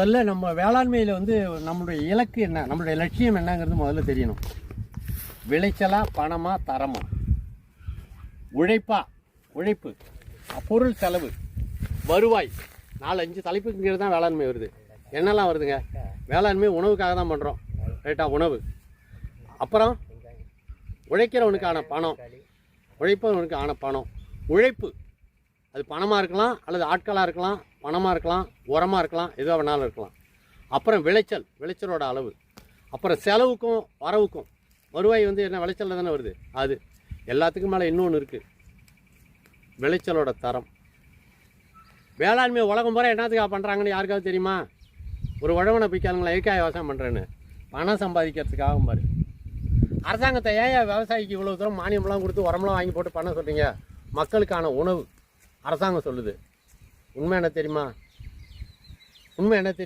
முதல்ல நம்ம வேளாண்மையில் வந்து நம்மளுடைய இலக்கு என்ன? நம்மளுடைய லட்சியம் என்னங்கிறது முதல்ல தெரியணும். விளைச்சலா பணமா தரமா? உழைப்பா? உழைப்பு. பொருள் செலவு. வருவாய். நாலு அஞ்சு தலைப்புங்கிறது தான் வேளாண்மை வருது. என்னெல்லாம் வருதுங்க? வேளாண்மை உணவுக்காக தான் பண்ணுறோம் ரைட்டா உணவு. அப்புறம் உழைக்கிறவனுக்கான பணம். உழைப்பவனுக்கான பணம். உழைப்பு. அது பணமாக இருக்கலாம் அல்லது ஆட்களாக இருக்கலாம் பணமாக இருக்கலாம் உரமாக இருக்கலாம் எதுவாக வேணாலும் இருக்கலாம். அப்புறம் விளைச்சல் விளைச்சலோட அளவு. அப்புறம் செலவுக்கும் வரவுக்கும். வருவாய் வந்து என்ன விளைச்சலில் தானே வருது? அது. எல்லாத்துக்கும் மேலே இன்னொன்று இருக்குது விளைச்சலோட தரம். வேளாண்மை உலகம் பூரா என்னத்துக்காக பண்ணுறாங்கன்னு யாருக்காவது தெரியுமா? ஒரு உழவனை பிக்காதுங்களா எதுக்காக விவசாயம் பண்ணுறேன்னு பணம் சம்பாதிக்கிறதுக்காக பாரு. அரசாங்கத்தை ஏன் விவசாயிக்கு இவ்வளோ தூரம் மானியம்லாம் கொடுத்து உரம்லாம் வாங்கி போட்டு பண்ண சொல்கிறீங்க மக்களுக்கான உணவு. அரசாங்கம் சொல்லுது. உண்மை என்ன தெரியுமா? உண்மை என்ன தெரியும்?